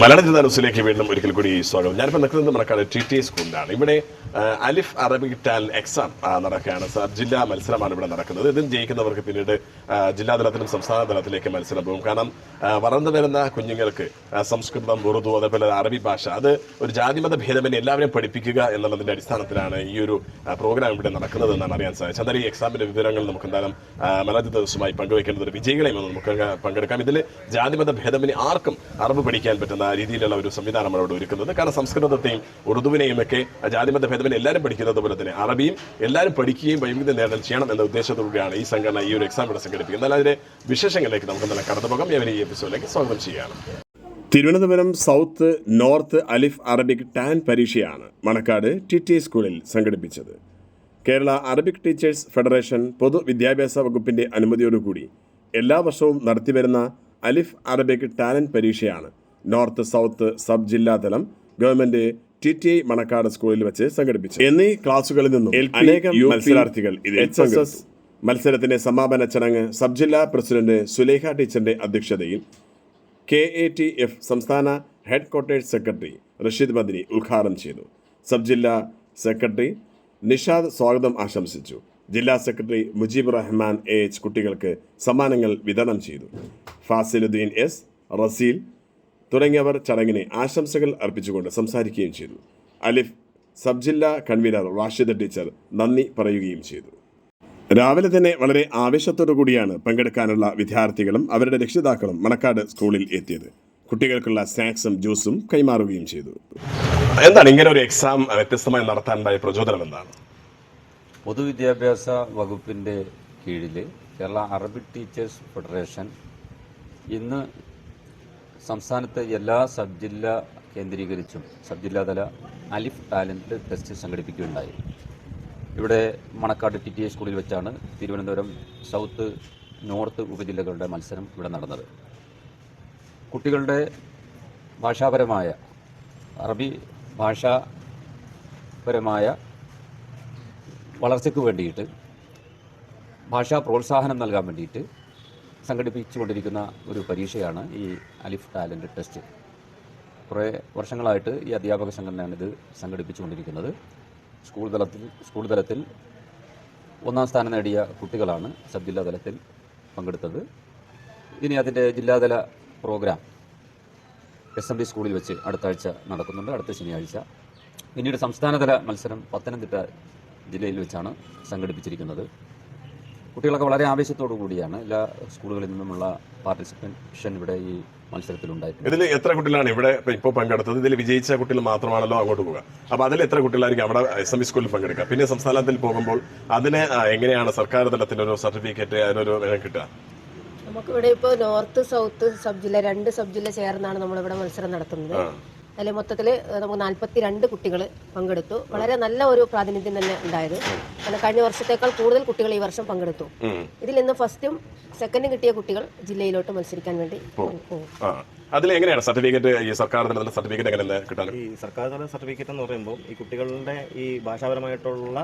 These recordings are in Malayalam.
മലയാള ജില്ലാ ന്യൂസിലേക്ക് വീണ്ടും ഒരിക്കൽ കൂടി സ്വാഗതം. ഞാനിപ്പോൾ നിൽക്കുന്നത് മണക്കാട് ടി ടി സ്കൂളിലാണ്. ഇവിടെ അലിഫ് അറബിക് ടാലന്റ് എക്സാം നടക്കുകയാണ്. സാർ ജില്ലാ മത്സരമാണ് ഇവിടെ നടക്കുന്നത്. ഇതിൽ ജയിക്കുന്നവർക്ക് പിന്നീട് ജില്ലാതലത്തിലും ജില്ലാ തലത്തിലും സംസ്ഥാന തലത്തിലേക്ക് മത്സരം പോകും. കാരണം വളർന്നു വരുന്ന കുഞ്ഞുങ്ങൾക്ക് സംസ്കൃതം ഉറുദു അതേപോലെ അറബി ഭാഷ അത് ഒരു ജാതിമത ഭേദമെന്നെ എല്ലാവരെയും പഠിപ്പിക്കുക എന്നുള്ളതിന്റെ അടിസ്ഥാനത്തിലാണ് ഈ ഒരു പ്രോഗ്രാം ഇവിടെ നടക്കുന്നത് എന്നാണ് അറിയാൻ സാധിച്ചത്. അതായത് ഈ എക്സാമിന്റെ വിവരങ്ങൾ നമുക്ക് എന്തായാലും മലയാള ദിവസമായി പങ്കുവയ്ക്കേണ്ടത് വിജയികളെയും ഒന്ന് നമുക്ക് പങ്കെടുക്കാം. ഇതിൽ ജാതിമത ഭേദമന്യേ ആർക്കും അറിവ് പഠിക്കാൻ പറ്റുന്ന രീതിയിലുള്ള ഒരു സംവിധാനമാണ് അവിടെ ഒരുക്കുന്നത്. കാരണം സംസ്കൃതത്തെയും ഉറുദുവിനെയും ഒക്കെ ജാതിമത ഭേദമന്യേ എല്ലാവരും പഠിക്കുന്നത് പോലെ തന്നെ. അറബിയും എല്ലാവരും പഠിക്കുകയും വൈവിധ്യ നേടൽ ചെയ്യണം എന്ന ഉദ്ദേശത്തോടുകൂടിയാണ് ഈ സംഘടന ഈ ഒരു എക്സാം ഇവിടെ സംഘടിപ്പിക്കുന്നത്. എന്നാൽ അതിന്റെ വിശേഷങ്ങളിലേക്ക് നമുക്ക് നല്ല കടന്നുപോകാം ഞാൻ ഈ എപ്പിസോഡിലേക്ക് സ്വാഗതം ചെയ്യുകയാണ്. Thiruvananthapuram south north Alif Arabic tan പരീക്ഷയാണ് മണക്കാട് ടി ടി സ്കൂളിൽ സംഘടിപ്പിച്ചത്. കേരള അറബിക് ടീച്ചേഴ്സ് ഫെഡറേഷൻ പൊതുവിദ്യാഭ്യാസ വകുപ്പിന്റെ അനുമതിയോടുകൂടി എല്ലാ വർഷവും നടത്തിവരുന്ന അലിഫ് അറബിക് ടാലന്റ് പരീക്ഷയാണ് north south sub ജില്ലാതലം government T T I Manacaud സ്കൂളിൽ വെച്ച് സംഘടിപ്പിച്ചു. എന്നീ ക്ലാസുകളിൽ നിന്നും അനേകം മത്സരാർത്ഥികൾ എച്ച് എസ് എസ് മത്സരത്തിന്റെ സമാപന ചടങ്ങ് സബ് ജില്ലാ പ്രസിഡന്റ് സുലേഖ ടീച്ചറിന്റെ അധ്യക്ഷതയിൽ കെ എ ടി എഫ് സംസ്ഥാന headquarters secretary Rasheed Madani ഉദ്ഘാടനം ചെയ്തു. സബ് ജില്ലാ സെക്രട്ടറി നിഷാദ് സ്വാഗതം ആശംസിച്ചു. ജില്ലാ secretary Mujeeb Rahman A H കുട്ടികൾക്ക് സമ്മാനങ്ങൾ വിതരണം ചെയ്തു. ഫാസിലുദ്ദീൻ എസ് റസീൽ തുടങ്ങിയവർ ചടങ്ങിനെ ആശംസകൾ അർപ്പിച്ചുകൊണ്ട് സംസാരിക്കുകയും ചെയ്തു. അലിഫ് സബ് ജില്ലാ കൺവീനർ റാഷിദ് ടീച്ചർ നന്ദി പറയുകയും ചെയ്തു. രാവിലെ തന്നെ വളരെ ആവേശത്തോടു കൂടിയാണ് പങ്കെടുക്കാനുള്ള വിദ്യാർത്ഥികളും അവരുടെ രക്ഷിതാക്കളും മണക്കാട് സ്കൂളിൽ എത്തിയത്. കുട്ടികൾക്കുള്ള സ്നാക്സും ജ്യൂസും കൈമാറുകയും ചെയ്തു. എന്താണ് ഇങ്ങനെ ഒരു എക്സാം വ്യത്യസ്തമായി നടത്താനുണ്ടായ പ്രചോദനം എന്താണ്? പൊതുവിദ്യാഭ്യാസ വകുപ്പിന്റെ കീഴിൽ കേരള അറബിക് ടീച്ചേഴ്സ് ഫെഡറേഷൻ ഇന്ന് സംസ്ഥാനത്തെ എല്ലാ സബ് ജില്ല കേന്ദ്രീകരിച്ചും സബ് ജില്ലാതല അലിഫ് ടാലന്റ് ടെസ്റ്റ് സംഘടിപ്പിക്കുകയുണ്ടായി. ഇവിടെ മണക്കാട് ടി ടി എ സ്കൂളിൽ വെച്ചാണ് തിരുവനന്തപുരം സൗത്ത് നോർത്ത് ഉപജില്ലകളുടെ മത്സരം ഇവിടെ നടന്നത്. കുട്ടികളുടെ ഭാഷാപരമായ അറബി ഭാഷാപരമായ വളർച്ചയ്ക്ക് വേണ്ടിയിട്ട് ഭാഷാ പ്രോത്സാഹനം നൽകാൻ വേണ്ടിയിട്ട് സംഘടിപ്പിച്ചുകൊണ്ടിരിക്കുന്ന ഒരു പരീക്ഷയാണ് ഈ അലിഫ് ടാലന്റ് ടെസ്റ്റ്. കുറേ വർഷങ്ങളായിട്ട് ഈ അധ്യാപക സംഘടനയാണ് ഇത് സംഘടിപ്പിച്ചുകൊണ്ടിരിക്കുന്നത്. സ്കൂൾ തലത്തിൽ സ്കൂൾ തലത്തിൽ ഒന്നാം സ്ഥാനം നേടിയ കുട്ടികളാണ് സബ് ജില്ലാ തലത്തിൽ പങ്കെടുത്തത്. ഇനി അതിന്റെ ജില്ലാതല പ്രോഗ്രാം എസ് എം ഡി സ്കൂളിൽ വെച്ച് അടുത്ത ആഴ്ച നടക്കുന്നുണ്ട് അടുത്ത ശനിയാഴ്ച. പിന്നീട് സംസ്ഥാനതല മത്സരം പത്തനംതിട്ട ജില്ലയിൽ വെച്ചാണ് സംഘടിപ്പിച്ചിരിക്കുന്നത്. കുട്ടികളൊക്കെ വളരെ ആവേശത്തോടു കൂടിയാണ് എല്ലാ സ്കൂളുകളിൽ നിന്നുമുള്ള പാർട്ടിസിപ്പേഷൻ ഇവിടെ ഈ മത്സരത്തിലുണ്ടായിട്ടുണ്ട് ഇതിൽ എത്ര കുട്ടികളാണ് ഇവിടെ ഇപ്പോൾ പങ്കെടുത്തത്? ഇതിൽ വിജയിച്ച കുട്ടികൾ മാത്രമാണല്ലോ അങ്ങോട്ട് പോകുക അപ്പോൾ അതിൽ എത്ര കുട്ടികളായിരിക്കും അവിടെ എസ് എം ഇ സ്കൂളിൽ പങ്കെടുക്കുക? പിന്നെ സംസ്ഥാനത്തിൽ പോകുമ്പോൾ അതിന് എങ്ങനെയാണ് സർക്കാർ തലത്തിൽ ഒരു സർട്ടിഫിക്കറ്റ് അതിനൊരു കിട്ടുക? നമുക്കിവിടെ ഇപ്പോൾ നോർത്ത് സൗത്ത് സബ് ജില്ല രണ്ട് സബ് ജില്ല ചേർന്നാണ് നമ്മളിവിടെ മത്സരം നടത്തുന്നത്. അതിൽ മൊത്തത്തിൽ നമുക്ക് നാൽപ്പത്തി രണ്ട് കുട്ടികൾ പങ്കെടുത്തു. വളരെ നല്ല ഒരു പ്രാതിനിധ്യം തന്നെ ഉണ്ടായത്. കാരണം കഴിഞ്ഞ വർഷത്തേക്കാൾ കൂടുതൽ കുട്ടികൾ ഈ വർഷം പങ്കെടുത്തു. ഇതിൽ നിന്ന് ഫസ്റ്റും സെക്കൻഡും കിട്ടിയ കുട്ടികൾ ജില്ലയിലോട്ട് മത്സരിക്കാൻ വേണ്ടി പോകും അതിൽ എങ്ങനെയാണ് സർട്ടിഫിക്കറ്റ് ഈ സർക്കാർ തലത്തിൽ സർട്ടിഫിക്കറ്റ് എങ്ങനെ കിട്ടാൻ? ഈ സർക്കാർ തല സർട്ടിഫിക്കറ്റ് എന്ന് പറയുമ്പോൾ ഈ കുട്ടികളുടെ ഈ ഭാഷാപരമായിട്ടുള്ള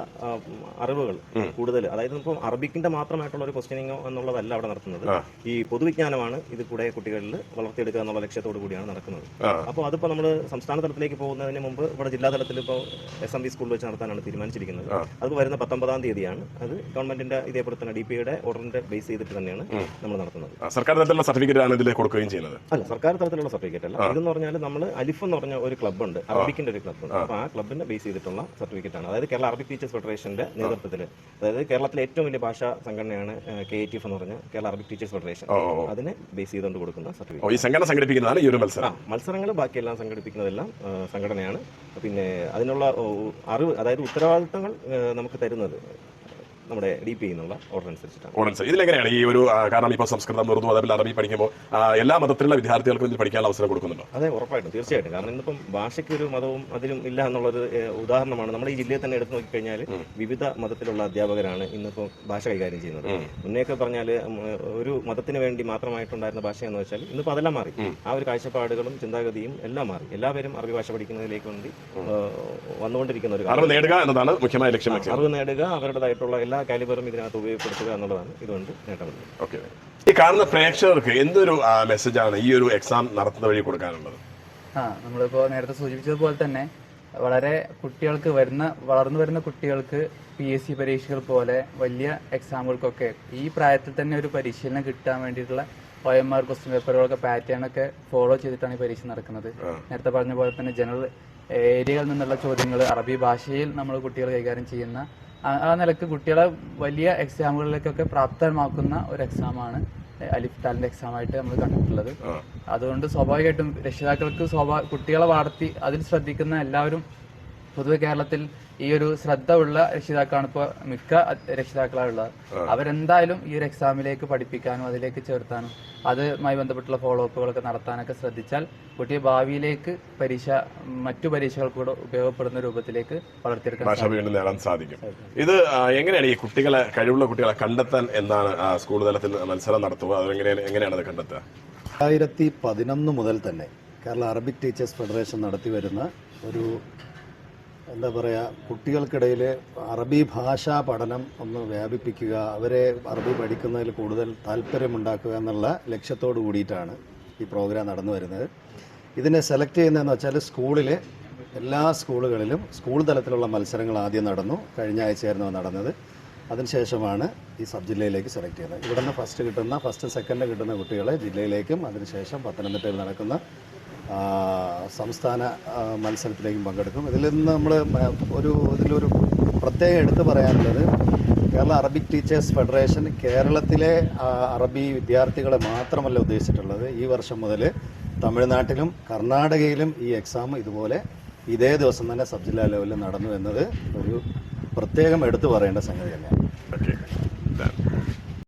അറിവുകൾ കൂടുതൽ. അതായത് ഇപ്പം അറബിക്കിന്റെ മാത്രമായിട്ടുള്ള ഒരു ക്വസ്റ്റ്യനിങ്ങോ എന്നുള്ളതല്ല അവിടെ നടത്തുന്നത്. ഈ പൊതുവിജ്ഞാനമാണ് ഇത് കൂടെ കുട്ടികളിൽ വളർത്തിയെടുക്കുക എന്നുള്ള ലക്ഷ്യത്തോടു കൂടിയാണ് നടക്കുന്നത്. അപ്പോൾ അതിപ്പോൾ നമ്മൾ സംസ്ഥാന തലത്തിലേക്ക് പോകുന്നതിന് മുമ്പ് ഇവിടെ ജില്ലാ തലത്തിൽ ഇപ്പോൾ എസ് എം ബി സ്കൂളിൽ വെച്ച് നടത്താനാണ് തീരുമാനിച്ചിരിക്കുന്നത്. അത് വരുന്ന പത്തൊമ്പതാം തീയതിയാണ്. അത് ഗവൺമെന്റിന്റെ ഇതേപോലെ തന്നെ ഡി പിയുടെ ഓർഡറിന്റെ ബേസ് ചെയ്തിട്ട് തന്നെയാണ് നമ്മൾ നടത്തുന്നത്. സർക്കാർ തലത്തിലുള്ള സർട്ടിഫിക്കറ്റ് ആണ് ഇതിൽ കൊടുക്കുകയും ചെയ്യുന്നത്. അല്ല സർക്കാർ തലത്തിലുള്ള സർട്ടിഫിക്കറ്റ് അല്ല. ഇതെന്ന് പറഞ്ഞാൽ നമ്മൾ അലിഫ് എന്ന് പറഞ്ഞ ഒരു ക്ലബ്ബുണ്ട് അറബിക്കിന്റെ ഒരു ക്ലബ്ബുണ്ട് അപ്പൊ അപ്പോൾ ആ ക്ലബിനെ ബേസ് ചെയ്തിട്ടുള്ള സർട്ടിഫിക്കറ്റ് ആണ്. അതായത് കേരള അറബിക് ടീച്ചേഴ്സ് ഫെഡറേഷന്റെ നേതൃത്വത്തിൽ അതായത് കേരളത്തിലെ ഏറ്റവും വലിയ ഭാഷാ സംഘടനയാണ് കെ ടി എഫ് എന്ന് പറഞ്ഞ കേരള അറബിക് ടീച്ചേഴ്സ് ഫെഡറേഷൻ അതിനെ ബേസ് ചെയ്തുകൊണ്ട് കൊടുക്കുന്ന സർട്ടിഫിക്കറ്റ് ഈ സംഘടന സംഘടിപ്പിക്കുന്നതാണ് ഈ ഒരു മത്സരം. മത്സരങ്ങൾ ബാക്കിയെല്ലാം സംഘടിപ്പിക്കുന്നതെല്ലാം സംഘടനയാണ്. പിന്നെ അതിനുള്ള അറിവ് അതായത് ഉത്തരവാദിത്തങ്ങൾ നമുക്ക് തരുന്നത് നമ്മുടെ ഡി പി എന്നുള്ള ഓർഡർ അനുസരിച്ചിട്ടാണ്. ഓർഡിനൻസ് ഇതിലെങ്ങനെയാണ് ഈ ഒരു കാരണം ഇപ്പോൾ സംസ്കൃതം ഉറുദു അതേപോലെ അറബി പഠിക്കുമ്പോൾ എല്ലാ മതത്തിലുള്ള വിദ്യാർത്ഥികൾക്കും ഇതിൽ പഠിക്കാനുള്ള അവസരം കൊടുക്കുന്നുണ്ടോ? അതെ ഉറപ്പായിട്ടും. തീർച്ചയായിട്ടും. കാരണം ഇന്നിപ്പം ഭാഷയ്ക്ക് ഒരു മതവും അതിലും ഇല്ല എന്നുള്ളൊരു ഉദാഹരണമാണ്. നമ്മുടെ ഈ ജില്ലയിൽ തന്നെ എടുത്തു നോക്കിക്കഴിഞ്ഞാൽ വിവിധ മതത്തിലുള്ള അധ്യാപകരാണ് ഇന്നിപ്പോൾ ഭാഷ കൈകാര്യം ചെയ്യുന്നത്. മുന്നേയൊക്കെ പറഞ്ഞാൽ ഒരു മതത്തിന് വേണ്ടി മാത്രമായിട്ടുണ്ടായിരുന്ന ഭാഷ എന്ന് വെച്ചാൽ ഇന്നിപ്പോൾ അതെല്ലാം മാറി. ആ ഒരു കാഴ്ചപ്പാടുകളും ചിന്താഗതിയും എല്ലാം മാറി. എല്ലാവരും അറബി ഭാഷ പഠിക്കുന്നതിലേക്ക് വേണ്ടി വന്നുകൊണ്ടിരിക്കുന്ന ഒരു. അറിവ് നേടുക എന്നതാണ് മുഖ്യമായ ലക്ഷ്യം അറിവ് നേടുക അവരുടേതായിട്ടുള്ള എല്ലാ കാലിബറും ഇതിനകത്ത് ഉപയോഗപ്പെടുത്തുക എന്നുള്ളതാണ് ഇതുകൊണ്ട് നേട്ടമുള്ളത് ഓക്കെ ഈ കാണുന്ന പ്രേക്ഷകർക്ക് എന്തൊരു മെസ്സേജാണ് ഈ ഒരു എക്സാം നടത്തുന്ന വഴി കൊടുക്കാനുള്ളത്? ആ നമ്മളിപ്പോൾ നേരത്തെ സൂചിപ്പിച്ചതുപോലെ തന്നെ വളരെ കുട്ടികൾക്ക് വരുന്ന വളർന്നു വരുന്ന കുട്ടികൾക്ക് പി എസ് സി പരീക്ഷകൾ പോലെ വലിയ എക്സാമുകൾക്കൊക്കെ ഈ പ്രായത്തിൽ തന്നെ ഒരു പരിശീലനം കിട്ടാൻ വേണ്ടിയിട്ടുള്ള ഒ എം ആർ ക്വസ്റ്റ്യൻ പേപ്പറുകളൊക്കെ പാറ്റേൺ ഒക്കെ ഫോളോ ചെയ്തിട്ടാണ് ഈ പരീക്ഷ നടക്കുന്നത്. നേരത്തെ പറഞ്ഞ പോലെ തന്നെ ജനറൽ ഏരിയകളിൽ നിന്നുള്ള ചോദ്യങ്ങൾ അറബി ഭാഷയിൽ നമ്മൾ കുട്ടികൾ കൈകാര്യം ചെയ്യുന്ന ആ- നിലയ്ക്ക് കുട്ടികളെ വലിയ എക്സാമുകളിലേക്കൊക്കെ പ്രാപ്തമാക്കുന്ന ഒരു എക്സാമാണ് അലിഫ് താലിന്റെ എക്സാം ആയിട്ട് നമ്മൾ കണ്ടിട്ടുള്ളത്. അതുകൊണ്ട് സ്വാഭാവികമായിട്ടും രക്ഷിതാക്കൾക്ക് സ്വാഭാവിക കുട്ടികളെ വളർത്തി അതിൽ ശ്രദ്ധിക്കുന്ന എല്ലാവരും പൊതുവെ കേരളത്തിൽ ഈ ഒരു ശ്രദ്ധ ഉള്ള രക്ഷിതാക്കളാണ് ഇപ്പോൾ മിക്ക രക്ഷിതാക്കളുള്ളത് അവരെന്തായാലും ഈ ഒരു എക്സാമിലേക്ക് പഠിപ്പിക്കാനും അതിലേക്ക് ചേർത്താനും അതുമായി ബന്ധപ്പെട്ടുള്ള ഫോളോ അപ്പുകളൊക്കെ നടത്താനൊക്കെ ശ്രദ്ധിച്ചാൽ കുട്ടിയെ ഭാവിയിലേക്ക് പരീക്ഷ മറ്റു പരീക്ഷകൾ കൂടെ ഉപയോഗപ്പെടുന്ന രൂപത്തിലേക്ക് വളർത്തിയെടുക്കാൻ വീണ്ടും നേടാൻ സാധിക്കും. ഇത് എങ്ങനെയാണ് ഈ കുട്ടികളെ കഴിവുള്ള കുട്ടികളെ കണ്ടെത്താൻ എന്നാണ് സ്കൂൾ തലത്തിൽ മത്സരം നടത്തുക? അതെങ്ങനെയാണ് എങ്ങനെയാണ് അത് കണ്ടെത്തുക? രണ്ടായിരത്തി പതിനൊന്ന് മുതൽ തന്നെ കേരള അറബിക് ടീച്ചേഴ്സ് ഫെഡറേഷൻ നടത്തി വരുന്ന ഒരു എന്താ പറയുക കുട്ടികൾക്കിടയിൽ അറബി ഭാഷാ പഠനം ഒന്ന് വ്യാപിപ്പിക്കുക അവരെ അറബി പഠിക്കുന്നതിൽ കൂടുതൽ താല്പര്യമുണ്ടാക്കുക എന്നുള്ള ലക്ഷ്യത്തോടു കൂടിയിട്ടാണ് ഈ പ്രോഗ്രാം നടന്നു വരുന്നത്. ഇതിനെ സെലക്ട് ചെയ്യുന്നതെന്ന് വെച്ചാൽ സ്കൂളിലെ എല്ലാ സ്കൂളുകളിലും സ്കൂൾ തലത്തിലുള്ള മത്സരങ്ങൾ ആദ്യം നടന്നു കഴിഞ്ഞ ആഴ്ചയായിരുന്നു നടന്നത്. അതിനുശേഷമാണ് ഈ സബ് ജില്ലയിലേക്ക് സെലക്ട് ചെയ്യുന്നത്. ഇവിടുന്ന് ഫസ്റ്റ് കിട്ടുന്ന ഫസ്റ്റ് സെക്കൻഡ് കിട്ടുന്ന കുട്ടികളെ ജില്ലയിലേക്കും അതിനുശേഷം പത്തനംതിട്ടയിൽ നടക്കുന്ന സംസ്ഥാന മത്സരത്തിലേക്കും പങ്കെടുക്കും. ഇതിൽ നിന്ന് നമ്മൾ ഒരു ഇതിലൊരു പ്രത്യേകം എടുത്തു പറയാനുള്ളത് കേരള അറബിക് ടീച്ചേഴ്സ് ഫെഡറേഷൻ കേരളത്തിലെ അറബി വിദ്യാർത്ഥികളെ മാത്രമല്ല ഉദ്ദേശിച്ചിട്ടുള്ളത് ഈ വർഷം മുതൽ തമിഴ്നാട്ടിലും കർണാടകയിലും ഈ എക്സാം ഇതുപോലെ ഇതേ ദിവസം തന്നെ സബ് ജില്ലാ ലെവലിൽ നടന്നു എന്നത് ഒരു പ്രത്യേകം എടുത്തു പറയേണ്ട സംഗതി തന്നെയാണ്.